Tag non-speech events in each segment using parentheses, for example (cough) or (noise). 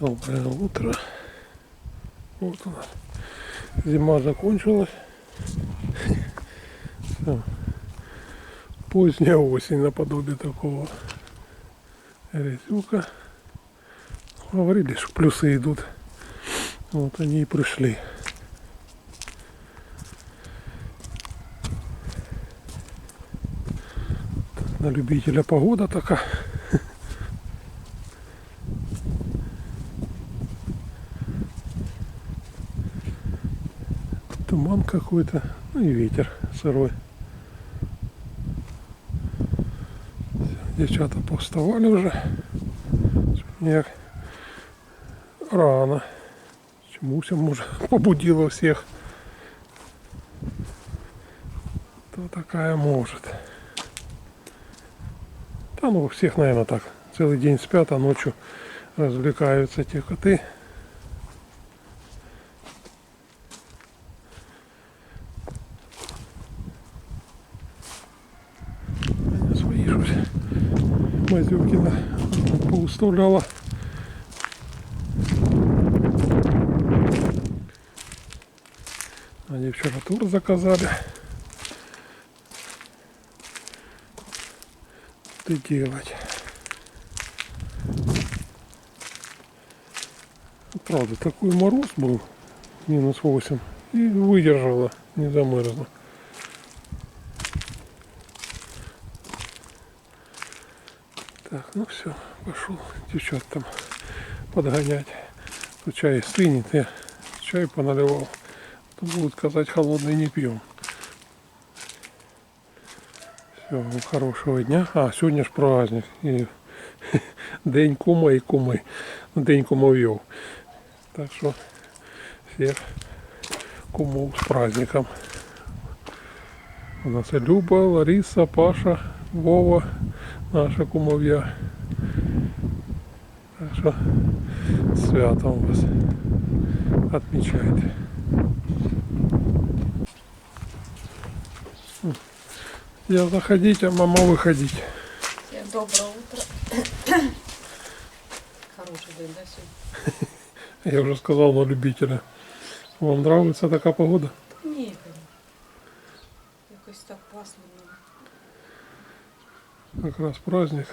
Доброе утро. Вот у нас зима закончилась. Поздняя осень наподобие такого. Резюка. Говорили, что плюсы идут. Вот они и пришли. На любителя погода такая. Какой-то, ну и ветер сырой. Девчата повставали уже. Снег. Рано. Чемуся уже (laughs) побудила всех. Кто такая может. Да ну у всех, наверное, так. Целый день спят, а ночью развлекаются те коты. Поуставляла. Они вчера тур заказали. Что делать? Правда, такой мороз был, минус 8, и выдержала, не замерзла. Так, ну все, пошел девчат там подгонять. Тут чай стынет, я чай поналивал. То будут сказать, холодный не пьем. Все, хорошего дня. А, сегодня ж праздник. І (laughs) день кума куми. Ну, День кумов'їв. Так що всіх кумов з праздником. У нас і Люба, Лариса, Паша, Вова, наша кумов'я. Що святом вас отмечайте. Я заходить, а мама выходить. Всем доброе утро. Хороший день, да, сегодня? Я уже сказал на любителя. Вам нравится такая погода? Ні, якось так пасмурно. Как раз праздник.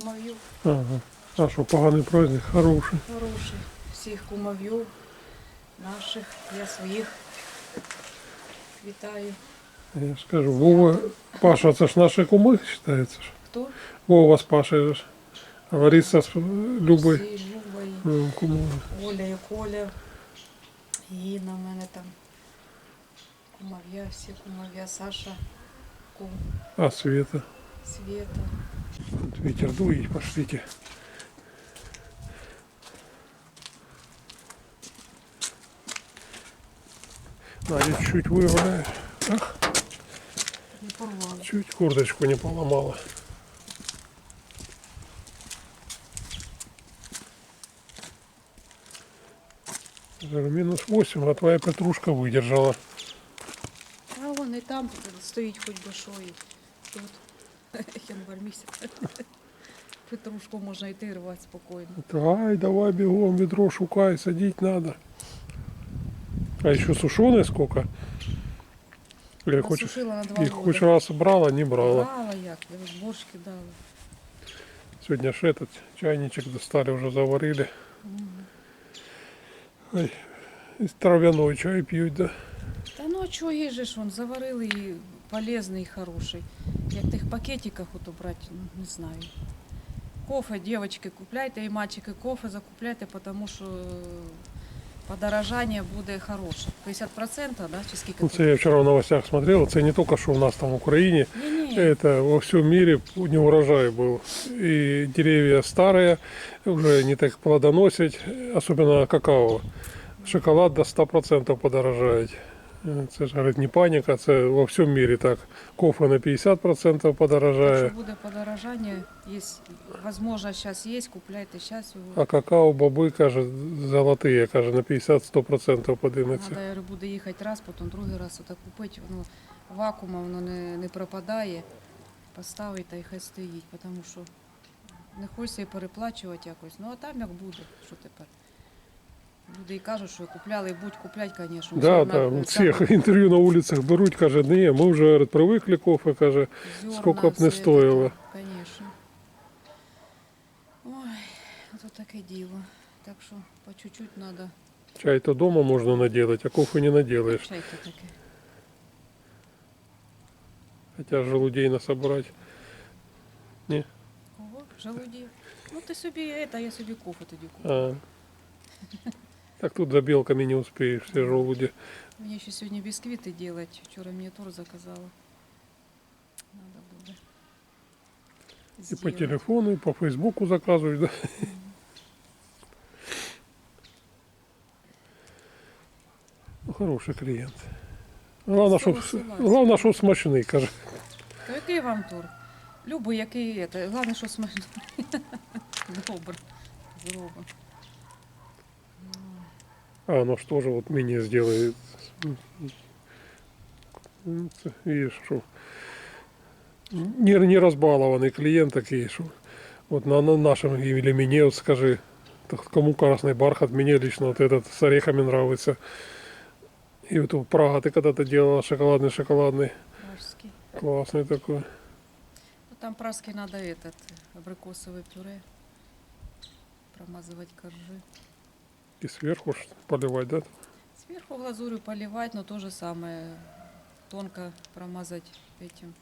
Кумов'ю Ага. А что, поганый праздник? Хороший. хороший. Всіх кумов'ю наших, я своїх вітаю. Я ж скажу, Вова, Паша, це ж наші куми ж. Хто? Вова з Пашей. ж. А Лариса з Любою. Всі Любої, Ну. Оля і Коля. І на мене там кумов'я, всі кумов'я, Саша, кум, А Света. Света. Тут ветер дует, пошлите. Надя чуть вырвала. Ах, Не порвала. чуть курточку не поломала. Говорю, Минус 8, а твоя петрушка выдержала. А вон і там стоїть хоч би що і тут Январь місяць. Петрушку можна йти рвати спокійно. Ай, давай бегом, ведро шукай, садить надо. А хочешь, Насушила на два их года. хоть раз брала, не брала. Брала як, я ж борщ кидала. Сегодня ж этот чайничек достали, уже заварили. Ой, и травяной чай пьют, да. Та ну а чого ж вон, заварили і полезний, і хороший. Як тих пакетиках ото брати, ну, не знаю. Кофе, дівчатки, купляйте і мальчики кофе закупляйте, тому що е, подорожання буде хороше. 50%, да? Чи скільки? Ну, Це я вчера в новостях смотрел, это не только что у нас там в Украине, Ні, ні. это во всем мире не урожай был. И деревья старые, уже не так плодоносить, особенно какао. Шоколад до 100% подорожает. Це ж говорить, не паніка, це во всьому мірі так. Кофе на 50% подорожає, Якщо буде подорожання, є, можливо, зараз є, купляйте зараз його. а какао боби, каже, золотые, каже, на 50-100% подиметься. Надо, я говорю, буде їхати раз, потім другий раз отак купити, воно вакуума воно не, не пропадає. Поставити та й хай стоїть, тому що не хочеться і переплачувати якось. Ну а там як буде, що тепер? Люди і кажуть, що купляли, будь куплять, звісно. Да, у всіх інтерв'ю на вулицях беруть, каже, ні, ми вже говорить, привикли кофе, каже, скільки б не стоїло. Звісно. Ой, це таке діло. Так що по чуть-чуть треба. чай то дома можна наделать, а кофе не наделаешь. Чай-то таке. Хотя желудей насобрать. Ого, желудів. Ну ти собі это, я собі кофе тоді куплю. А. (laughs) Так тут за белками не успеешь, все желуди. Мені ще сьогодні бісквіти делать. Вчора мені тур заказала. Надо буде. И по сделать. телефону, и по фейсбуку заказывают, да. Ну, хороший клиент. Главное, щоб, Согласилась. главное, щоб смачний, каже. То який вам тур? Любий, який это. Головне, що смачно. (laughs) Добре. Зробимо. А, ну что же вот мне сделает. Видишь, что не, не разбалованный клиент такие, что вот на, на нашем или мне, вот скажи, так кому красный бархат, мне лично вот этот с орехами нравится. И вот у Прага ты когда-то делала шоколадный, шоколадный, Пражський. классный такой. Ну, там праски надо этот, абрикосовое пюре. Промазывать коржи. И сверху ж поливать, да? Сверху глазурью поливать, но то же самое. Тонко промазать этим.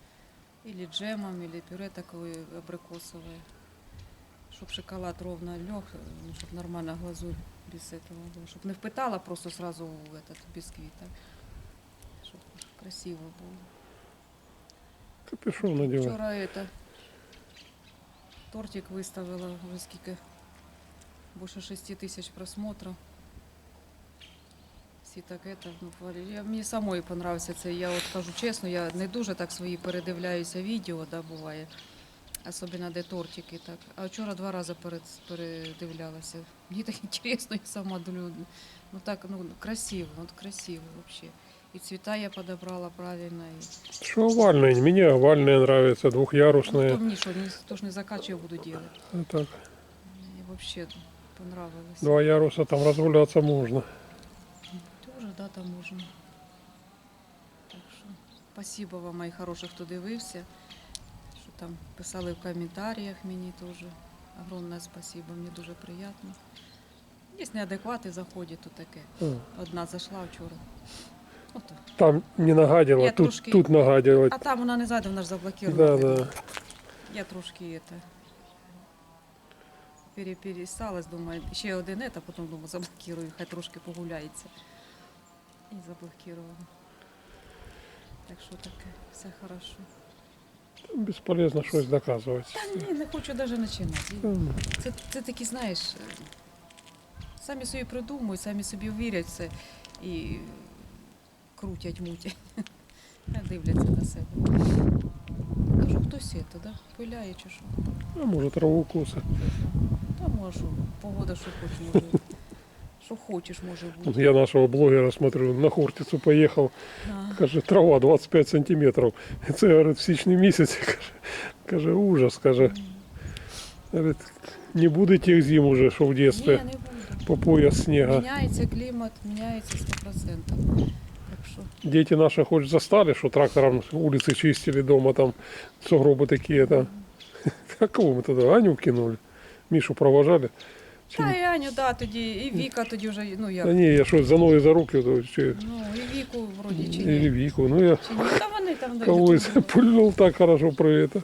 Или джемом, или пюре такое абрикосовое. Чтоб шоколад ровно лег, чтобы нормально глазурь без этого была. Чтоб не впитала просто сразу в этот бисквит. Так? Чтоб красиво было. Капюшон надевать. Вчора это тортик выставила вже скільки більше 6 тисяч просмотрів. Всі так это, ну, хвалили. Я, мені самої понравився це. Я от кажу чесно, я не дуже так свої передивляюся відео, да, буває. Особливо де тортики так. А вчора два рази перед, передивлялася. Мені так (laughs) інтересно, я сама думаю, ну так, ну красиво, от красиво взагалі. І цвіта я подобрала правильно. І... Что овальные? Мне овальные нравятся, Ну, то двухъярусные. мне что, не, то ж не закачу, я буду делать. А так, Мне вообще понравилось. два яруса там разгуляться можно. Тоже, да, там можно. Так що, спасибо вам, мої хороші, хто дивився. Що там писали в коментарях мені теж. Огромне спасибо, мені дуже приємно. Є неадеквати заходять, то таке. Одна зайшла вчора. Ото. Там не нагадила, Я тут, трошки- тут нагадила. А там вона не зайде, вона ж заблокировала. Да, да. Я трошки это пере- пересталась, думаю, ще один это, потім думаю, заблокирую, хай трошки погуляється. І заблокувала. Так що таке, все хорошо. Бесполезно щось доказувати. Та ні, не хочу навіть починати. Це, це такі, знаєш, е, самі собі придумують, самі собі вірять це і крутять, мутять. (laughs) Дивляться на себе. Кажу, хтось це, да? Пиляє чи що? А може траву коса Та можу. Погода, що хоч може. (laughs) Що хочеш, може бути. Я нашого блогера смотрю, на Хортицю поїхав, А, каже, трава 25 сантиметрів. Це говорить, в січні місяці, (laughs) каже, каже, ужас, каже. Говорить, не буде тих зим уже, що в Ні, дитинстві не буде. по пояс снега. Міняється клімат, міняється 100%. Так що Дети наши хоть застали, что трактором улицы чистили дома, там сугробы такие там. А кого мы (laughs) тогда? Аню кинули? Мишу провожали? Чи Та і Аню, да, тоді, і Віка тоді вже, ну як. Да не, я что, за ноги, за руки, то, чи, Ну, і Віку вроді чи ні. Вику. Ну я Чи ні? Та вони там да, кого-то YouTube. так хорошо про. (laughs)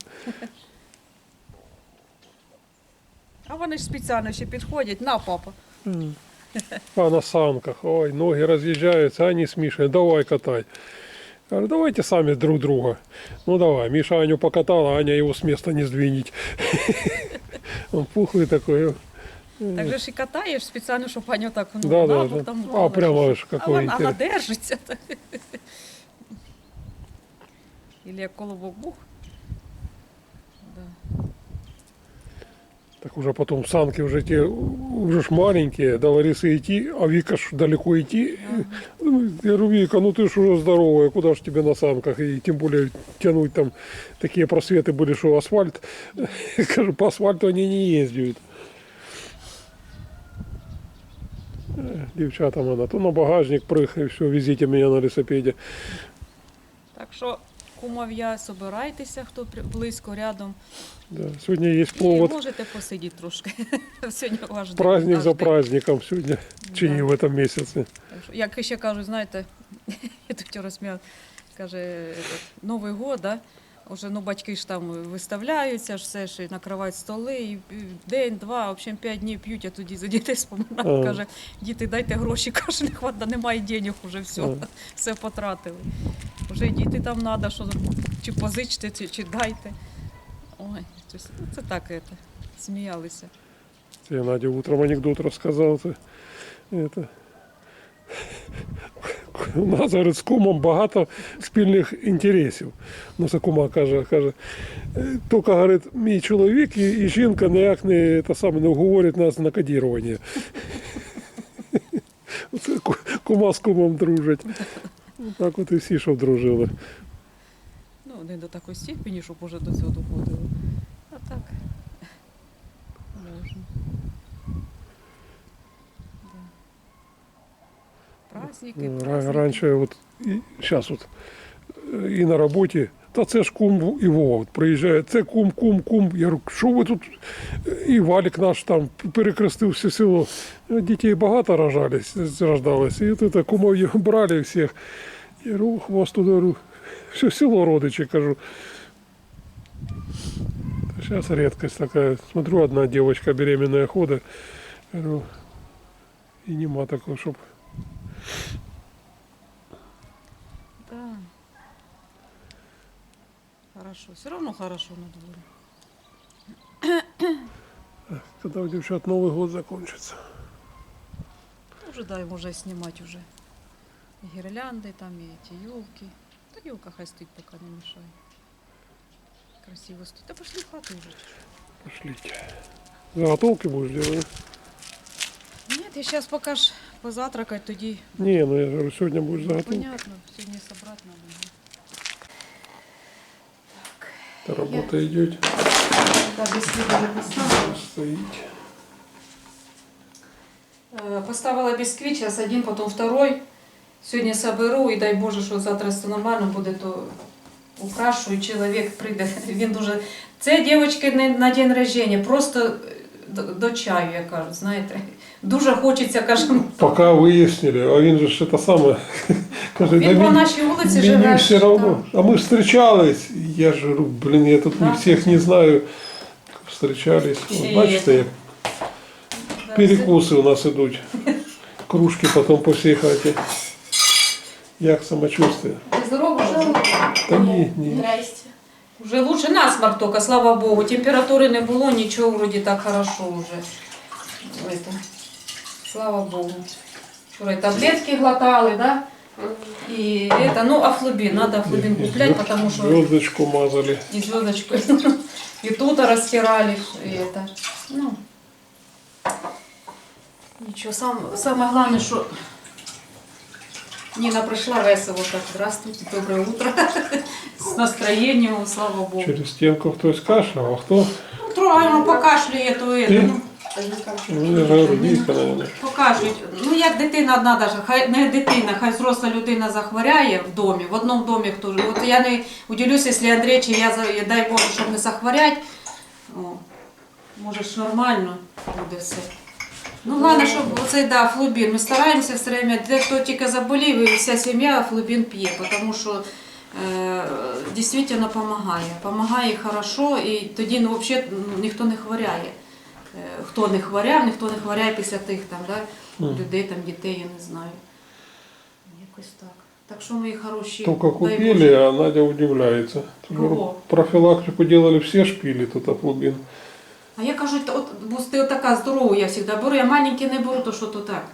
А вони ж спеціально ще підходять, на папа. (laughs) А на санках, ой, ноги они с Мишей, давай катай. Я говорю, давайте сами друг друга. Ну давай, Миша Аню покатала, Аня его с места не сдвинет. (laughs) Он пухлый такой. Так же ж і катаєш спеціально, щоб пані так ну, Да, да, да. там А, прямо щоб- какой а вона, вона держиться. (laughs) Или як колобок бух. Так уже потом санки уже те, уже ж маленькие, до Ларисы идти, а Вика ж далеко идти. Я говорю, Вика, ну ты ж уже здоровая, куда ж тебе на санках, и тем более тянуть там такие просветы были, что асфальт, скажу, по асфальту они не ездят. Девчатам она, то на багажник прыг, и все, везите меня на велосипеде. Так що, кумов'я, собирайтеся, хто близько рядом. Да. Сегодня есть І можете посидіти трошки. (laughs) Сьогодні ваш праздник наш за праздником сегодня, чи Да. в. Так що, Як ще кажуть, знаєте, (laughs) я тут розсміяв, каже, Новий год, да? Уже ну, батьки ж там виставляються, ж все ж і накривають столи, і день-два, в общем, п'ять днів п'ють, а тоді за дітей споминають. Каже, діти, дайте гроші, (laughs) каже, не хватає, немає денег уже, все, все потратили. Уже і діти там треба, що чи позичте, чи, чи дайте. Ой, щось, ну, це так, это, сміялися. Я Надя утром анекдот рассказал. Это, это. У нас говорить, з кумом багато спільних інтересів. Ну, це кума каже, каже. «Е, Тільки говорить, мій чоловік і, і жінка ніяк не, та саме, не уговорять нас на кодірування. Оце (laughs) ку- кума з кумом дружать. Так от і всі, що дружили. Ну, не до такої степені, щоб уже до цього доходило. А так. Можна. Да. Праздники, Ну, праздники. Раніше, от, і, зараз от, е, і на роботі, та це ж кум і Вова приїжджає, це кум, кум, кум. Я говорю, що ви тут? І Валік наш там перекрестив все село. Е, Дітей багато рожались, рождалось. І це кумов брали всіх. Я ох, вас тут, все село родичі, кажу. Сейчас редкость такая. Смотрю, одна девочка беременная ходит. Говорю, и нема такого, чтобы Хорошо. Все равно хорошо на дворе. Когда у девчат Новый год закончится. Уже дай уже снимать уже. И гирлянды там, и эти елки. Да елка хай стоит, пока не мешает. Красиво стоит. Да пошли в хату уже. Пошлите. Заготовки будешь делать? Нет, я сейчас пока ж позатракать тоді. Не, ну я говорю, сегодня будешь заготовки. Понятно, сьогодні Это работа идет. Так, без сліду вже поставила. Стоит. Е, Поставила бісквіт, зараз один, потім второй. Сьогодні соберу і дай Боже, що завтра все нормально буде, то украшу, і чоловік прийде. (laughs) Він дуже. Це дівчатки не на день рождения, просто е, до, до чаю, я кажу, знаєте. Дуже хочеться, каже, Пока выяснили, а він же ж это самое. Каже, він да по мені- нашій вулиці Мені живе. все равно. А мы встречались. Я же говорю, блин, я тут Да. всех не знаю. Встречались. І- Вот, бачите, як Так, перекуси у нас идут. Кружки потом по всей хаті. Як самочувствие? Ти здорова? вже? Та ні, ні. Здрасте. Уже лучше насморк только, слава богу. Температури не було, нічого вроде так хорошо уже. Это. Слава богу. Вчора і таблетки глотали, да? И это, ну, афлобин, надо афлобин куплять, потому что Звездочку мазали. и звездочку, (laughs) и тут растирали, и это. Ну, ничего, сам, самое главное, что Нина пришла весело так, здравствуйте, доброе утро, (laughs) с настроением, слава богу. Через стенку хтось кашляв, а хто? Ну, Трогаємо, покашлює, то Ти? это, ну, Ну, говорю, покажуть. Ну, як дитина одна даже, хай не дитина, хай взросла людина захворяє в домі, в одному домі хто ж. От я не удивлюсь, якщо Андрій чи я, за- я дай Боже, щоб не захворять. О, може ж нормально буде все. Ну, головне, щоб оцей да, флубін. Ми стараємося все время, де хто тільки заболів, і вся сім'я флубін п'є, тому що е, дійсно допомагає. Помагає хорошо, і тоді ну, взагалі ніхто не хворяє. Е, Хто не хворяв, ніхто не хворяє після тих там, да, людей, там, дітей, я не знаю. Якось так. Так що мої хороші. Только купили, а Надя удивляется. Кого? Профилактику делали все шпили, тут аплубин. А я кажу, от, бо ти така здорова, я завжди беру, я маленькі не беру, то що то так.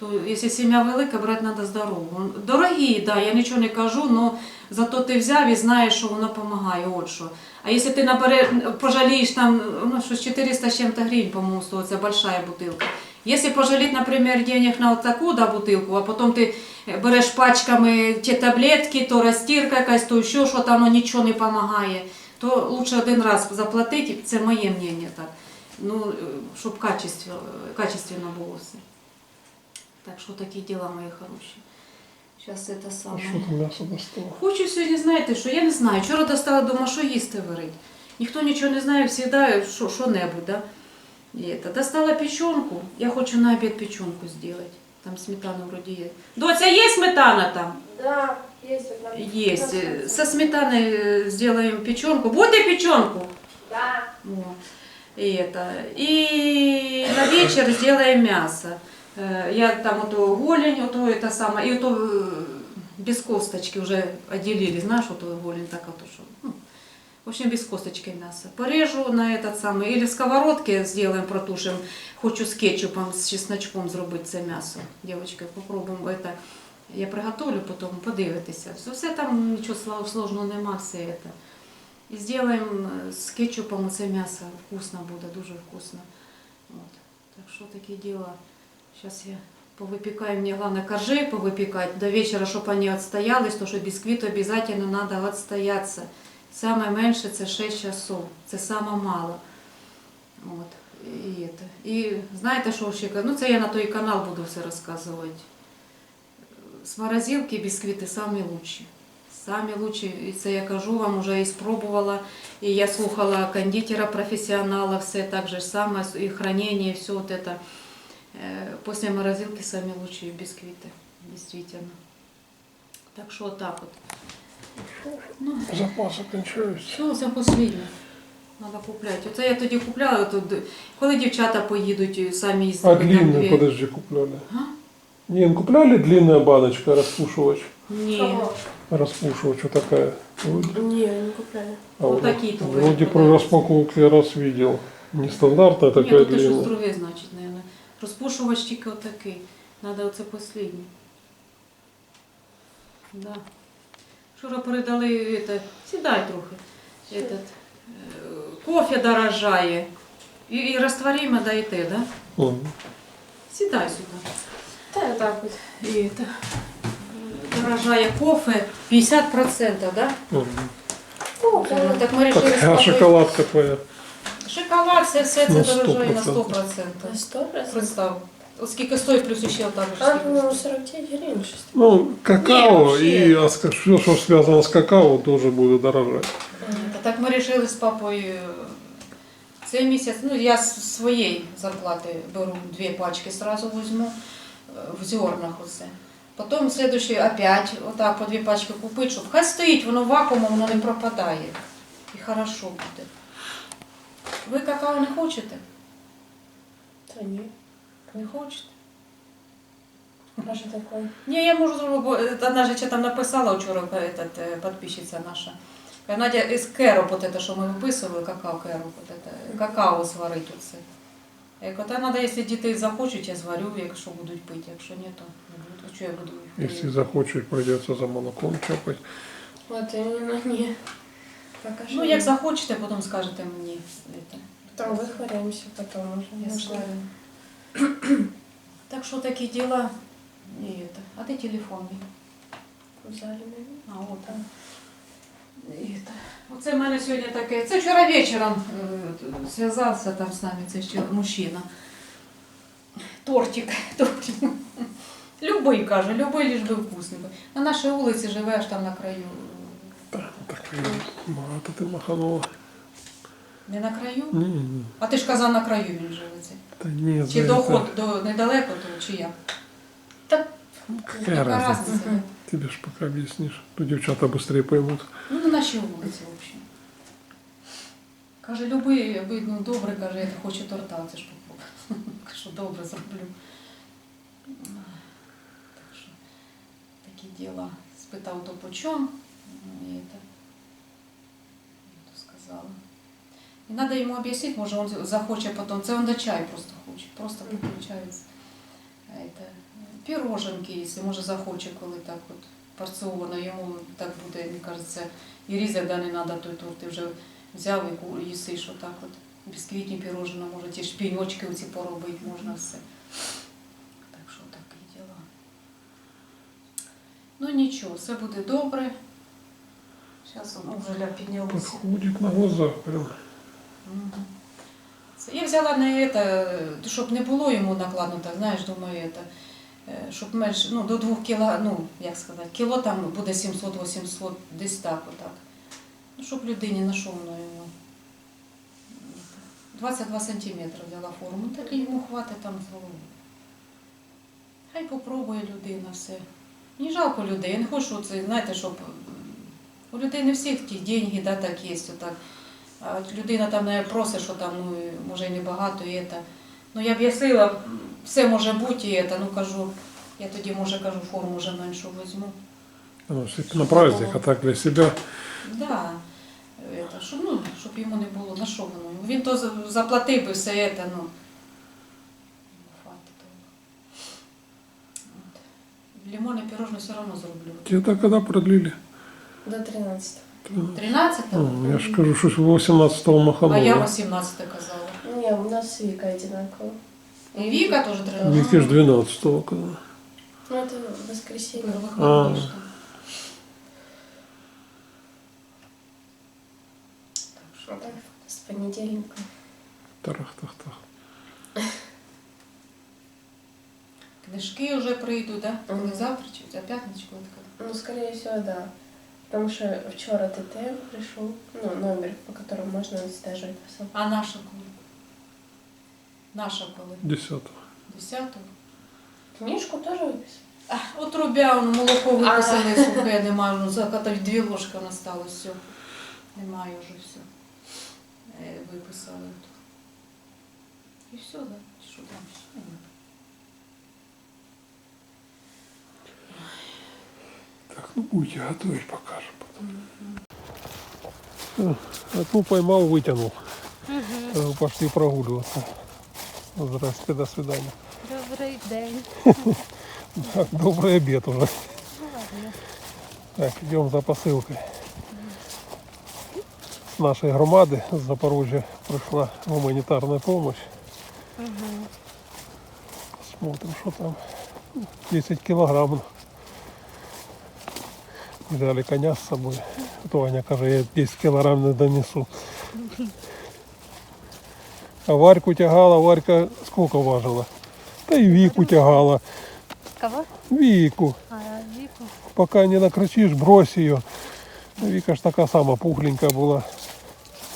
То якщо сім'я велика, брати треба здорову. Дорогі, да, я нічого не кажу, але зато ти взяв і знаєш, що воно допомагає. От що. А якщо ти набере, пожалієш там, ну що 400 з чим-то гривень, по-моєму, стоїть, це большая бутилка. Если пожалеть, например, денег на вот такую да, бутылку, а потом ты береш пачками ті таблетки, то розтірка якась, то ще що там, воно нічого не допомагає, то лучше один раз заплатити, це моє мнення так. Ну, щоб качественно, качественно було все. Так що такі діла мої хороші. Зараз це А саме. що там м'ясо достало? Хочу сьогодні, знаєте, що я не знаю. Вчора достала дома, що їсти варить. Ніхто нічого не знає, завжди що, що-небудь, да? І это. Достала печенку. Я хочу на обід печенку сделать. Там сметана вроде есть. Доця, є сметана там? Да, есть. вот на- Есть. на Э, солнце. Со сметаной э, сделаем печенку. Будете печенку? Да. О. И это. И на вечер сделаем мясо. Э, Я там вот эту голень, вот это самое, и вот эту, э, без косточки уже отделили, знаешь, вот эту голень, так вот, что, ну, в общем, без косточки мясо. Порежу на этот самый, или в сковородке сделаем, протушим. Хочу з кетчупом, з чесночком зробити це м'ясо. Дівчатки, попробуємо це. Я приготовлю, потім подивитися. Все, все там нічого слав- сложного нема, все це. І зробимо з кетчупом це м'ясо. Вкусно буде, дуже вкусно. От. Так що такі діла. Зараз я повипікаю, мені головне коржей повипікати до вечора, щоб вони відстоялись, тому що бісквіту обов'язково треба відстоятися. Саме менше це 6 часов, це саме мало. От. І, это. і знаєте, що ще? Ну, це я на той канал буду все розказувати. З морозилки бісквіти самі лучші. Самі лучші, і це я кажу вам, вже і спробувала. І я слухала кондитера професіонала, все так же саме, і хранення, і все вот это. Е, Після морозилки самі лучші бісквіти, дійсно. Так що отак от. Ну, Запаси кончаються. Ну, це останнє. Треба купляти. Оце я тоді купляла, тут, коли дівчата поїдуть самі А їздити. там длинную, подожди, купляли? А? Не, купляли длинная баночка, распушивач. Ні. Распушивач вот такая. Вроде. Не, не купляли. А Вот такие то Вроде про распаковку я раз видел. Нестандартная Ні, такая тут щось друге, значить, мабуть. Розпушувач тільки отакий. Треба оце останнє. Да. Вчора передали, это, сідай трохи. Этот, е, кофе дорожає. І, і розтворимо даєте, да? Мгм. Сідай сюди. Да, вот так вот. І это, дорожає кофе 50%, да? Мгм. Ну, Ну, так ми решили А спробувати. шоколадка твоя? Шоколад, все, все це На дорожає на 100%. 100%. На сто процентов. Представ. От скільки стоїть, плюс ще отак же А, по-моему, 49 гривен. щось. Ну, какао и все, что связано с какао, тоже будет дорожать. Та Так ми вирішили з папою е, цей місяць, ну я з своєї зарплати беру дві пачки, сразу візьму е, в зернах оце. Потім следующий опять отак по дві пачки купити, щоб хай стоїть, воно вакуумом, воно не пропадає. І хорошо буде. Ви какао не хочете? Да не. Не хочете? А что такое? Ні, я можу зробити, бо е, одна жінка там написала вчора этот, е, підписчиця наша. Каже, Надя із кероп, от это, що ми виписували, какао кероп, от это, какао сварить оце. Я кажу, та треба, якщо діти захочуть, я зварю, якщо будуть пити, якщо ні, то не буду. А що я буду їх? Если захочешь, придется за молоком чапать. Вот именно (laughs) не. Покажи. Ну, як захочете, потім скажете мені. Это. Там выхваляемся потом уже. Я Можно. сварю. Так що такі діла. І это. А де телефон мій? В зале, наверное. А, от там. І це. Оце в мене сьогодні таке. Це вчора вечором е, зв'язався там з нами цей ще мужчина. Тортик. (laughs) Тортик. Любий, каже, любий лиш би вкусний. був. На нашій вулиці живеш там на краю. Так, багато ти маханула. Не на краю? Ні, ні. А ти ж казав, на краю він живе. Та ні, Чи за доход до недалеко, то чи як? Какая Яка разниця? Тебе ж пока объяснишь. То девчата быстрее поймут. Ну, на нашій вулиці, в общем. Каже, любий, видно, добре, каже, я хочу торта, це ж попробуй. (laughs) Кажу, добре зроблю. Так що такі діла. Спитав, то по чому. І це. Я то сказала. І треба йому об'яснити, може він захоче потім. Це він до чай просто хоче. Просто попив чаю. это, пироженки, якщо може захоче, коли так от порціоно, йому так буде, мені кажеться, і різати да, не треба той торт. Ти вже взяв і їсиш отак от. Бісквітні пірожина, може ті шпіньочки оці поробити, можна все. Так що такі діла. Ну нічого, все буде добре. Зараз воно вже ля піднялося. Подходит на глазах прям. Це Я взяла не это, щоб не було йому накладно, так знаєш, думаю, это, е, щоб менше, ну, до двох кіло, ну, як сказати, кіло там буде 700-800, десь так, отак. Ну, щоб людині на що воно йому. 22 сантиметри взяла форму, так і йому хватить там з голови. Хай попробує людина все. Мені жалко людей, я не хочу, це, знаєте, щоб у людей не всіх ті деньги, да, так є, отак. А от людина там не просить, що там, ну, може і небагато, і це. Ну, я об'яснила, все може бути, і це, ну, кажу, я тоді, може, кажу, форму вже меншу візьму. Ну, на праздник, а так для себя. Да. Это, щоб, ну, щоб йому не було, на що воно? Він то заплатив би все це, ну. хватить того. От. Все одно зроблю. Тебе когда продлили? До 13 13 Ну, я же скажу, что 18-го а махануло. я 18 казала. Не, у нас Вика одинаково. І Віка теж 13. Вики ж 12-го. когда. Ну, это воскресенье. Виходить, А. що. Так що так. С понедельника. Тарах-тах-тах. Книжки вже прийдуть, да? Коли Мгм. завтра чи за п'ятничку? от коли? Ну, скорее всего, да. Потому что вчера ТТ пришел, ну, номер, по которому можно отстеживать посылку. А наша коли? Наша коли? 10-го. 10-го? Книжку тоже выписал? А, от рубя, воно молоко виписали, сухе, немає, ну, закатав дві ложки осталось, все. Немає вже все. Е, Виписали. от. І все, да? Що там ще? Нема. Так, ну будете готовить, покажем потом. Всё, Одну поймал, вытянул. Э, Пошли прогуливаться. Здрасте, до свидания. Добрий день. (laughs) Так, добрый обед уже. Ну, ладно. Так, идем за посылкой. С нашей громады с Запорожья пришла гуманитарная помощь. Мгм. Смотрим, что там. 10 килограмм. Взяли коня с собой. А То Аня каже, я 10 килограмм не донесу. А Варьку тягала, Варька сколько важила? Та и Вику тягала. Кого? Вику. А, Віку. Пока не накричишь, брось ее. Вика ж такая сама пухленькая была.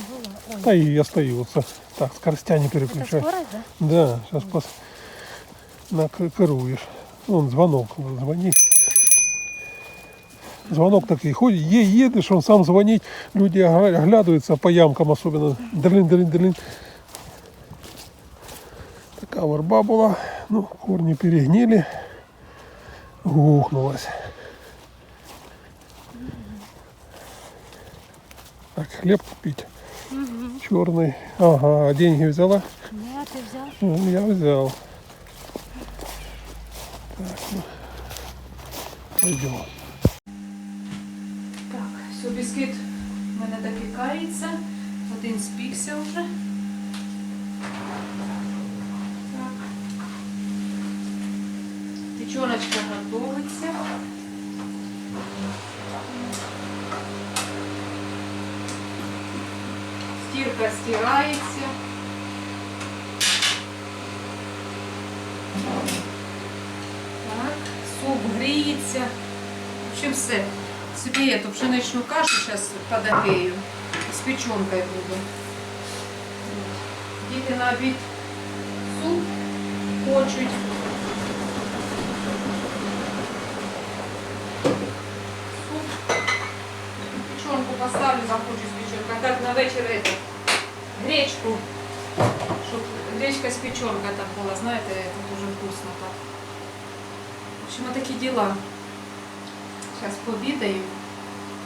Була. Ой. Да и остаются. Так, скоростя не переключай. скорость, да? Да, сейчас пос... накируешь. Вон звонок, звони. Звонок такий ходить, є, їдеш, он сам дзвонить, люди оглядуються по ямкам особливо. Дерлин, дерлин, дерлин. Така верба була, ну, корні перегнили, гухнулась. Так, хлеб купить. Угу. Черный. Ага, а деньги взяла? Нет, ты взял. Ну, я взял. Так, ну, пойдем. Бісквіт в мене допікається. Один спікся вже. Так. Печеночка готовиться. Стірка стирається. Так, суп гріється. В общем, все. Собі эту пшеничну кашу зараз подогрею. З печенкою буду. Вот. Діти на обід суп хочуть. Суп. Печенку поставлю, захочу з печенкою. А так на вечір это, гречку. Щоб гречка з печенкою так була, знаєте, це дуже вкусно так. В общем, такі діла. Зараз пообідаю.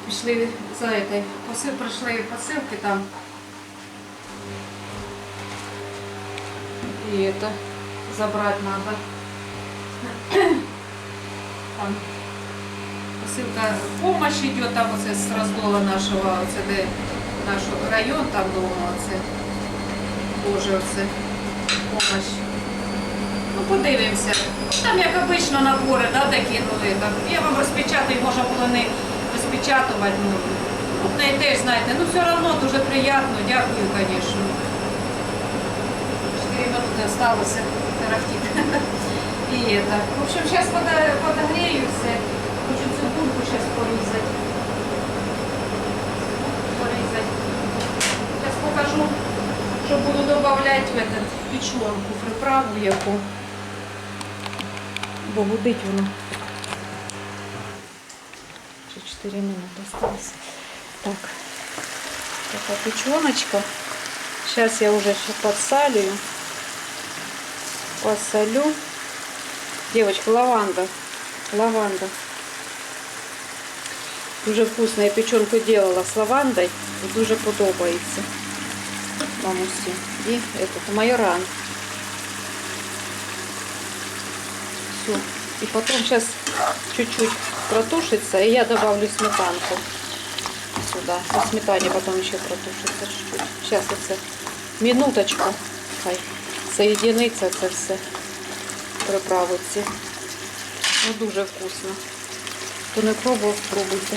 Пішли за этой, посил, прийшли посилки там. І это, забрати надо. Там посилка помощь йде, там оце з роздола нашого, оце де наш район, там дома оце. Боже, оце помощь. Подивимося. Там, як обично, набори, да, де кинули. Так. Я вам розпечатаю, можна було не розпечатувати. Ну, ну, не теж, знаєте, ну все одно дуже приємно, дякую, звісно. Чотири минути осталося тарахтит. И это. В общем, сейчас подогреюся. Хочу цибульку сейчас порізати. Порізати. Сейчас покажу, що буду добавлять в печенку, приправу яку. Бо гудить воно. Ще 4 минути осталось. Так. Така печеночка. Сейчас я уже еще подсалю. Посолю. Девочка, лаванда. Лаванда. Дуже вкусно. Я печенку делала з лавандой. І дуже подобається. Вам усім. І этот майоран. Все. И потом сейчас чуть-чуть протушится, и я добавлю сметанку сюда. На сметане потом еще протушится чуть-чуть. Сейчас это минуточку. Хай соєдиниться це все. Приправи ці. Ну, дуже вкусно. Хто не пробував, спробуйте.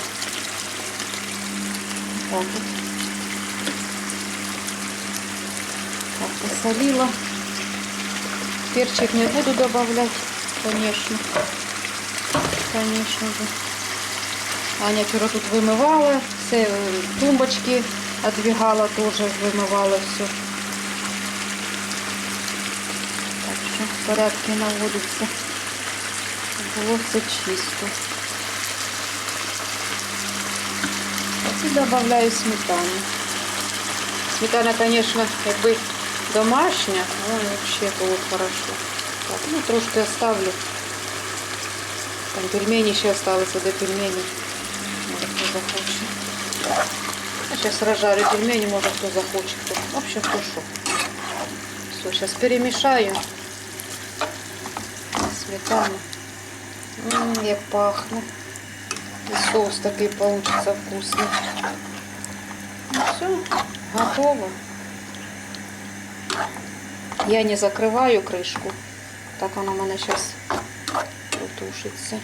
Так, так посолила. Перчик не буду добавлять, конечно. Конечно же. Аня вчора тут вимивала, все е, тумбочки отдвигала, теж вимивала все. Так що в порядку наводиться. Було все чисто. І додаю сметану. Сметана, конечно, якби домашня, ну вообще было хорошо. Так, ну трошки оставлю. Там пельмени ще осталось до пельменей. Може хто захоче. А сейчас разжарю пельмени, может кто захочет. В общем, что. Все, сейчас перемешаю. Сметану. М, як пахне. І соус такий получится вкусный. Ну все, готово. Я не закрываю крышку. Так она у мене сейчас протушится.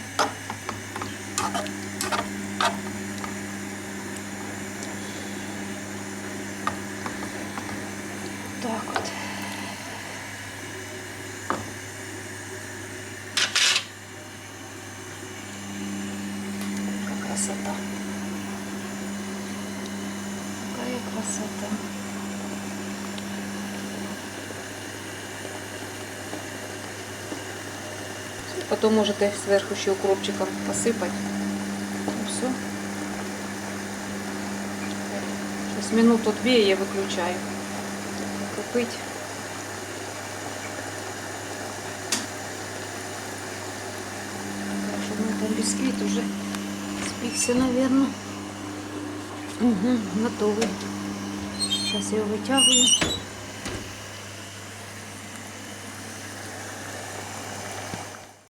Так вот. Какая красота. Какая красота. Потом можете сверху еще укропчиком посыпать. И все. Сейчас минуту две я выключаю. Купить. Хорошо, ну там бисквит уже спекся, наверное. Угу, готовый. Сейчас я его вытягиваю.